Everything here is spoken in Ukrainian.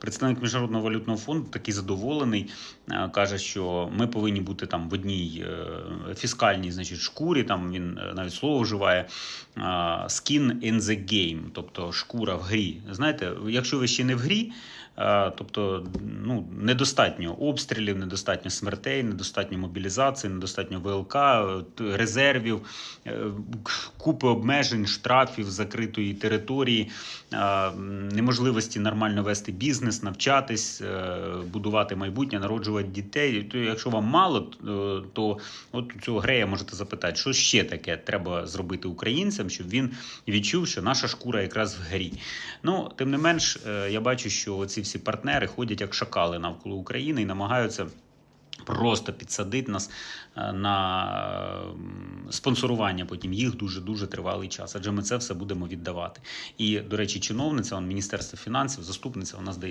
Представник міжнародного валютного фонду такий задоволений. е, Каже, що ми повинні бути там в одній е, фіскальній значить, шкурі. Там він е, навіть слово вживає skin in the game, тобто шкура в грі. Знаєте, якщо ви ще не в грі. Тобто ну, недостатньо обстрілів, недостатньо смертей, недостатньо мобілізації, недостатньо ВЛК, резервів, купи обмежень, штрафів, закритої території, неможливості нормально вести бізнес, навчатись, е, будувати майбутнє, народжувати дітей. То якщо вам мало, е, то от цього грея можете запитати, що ще таке треба зробити українцям, щоб він відчув, що наша шкура якраз в грі. Ну, тим не менш, е, я бачу, що ці всі партнери ходять як шакали навколо України і намагаються. Просто підсадить нас е, на спонсорування потім їх дуже дуже тривалий час, адже ми це все будемо віддавати. І, до речі, чиновниця, он, Міністерство фінансів, заступниця, вона здається,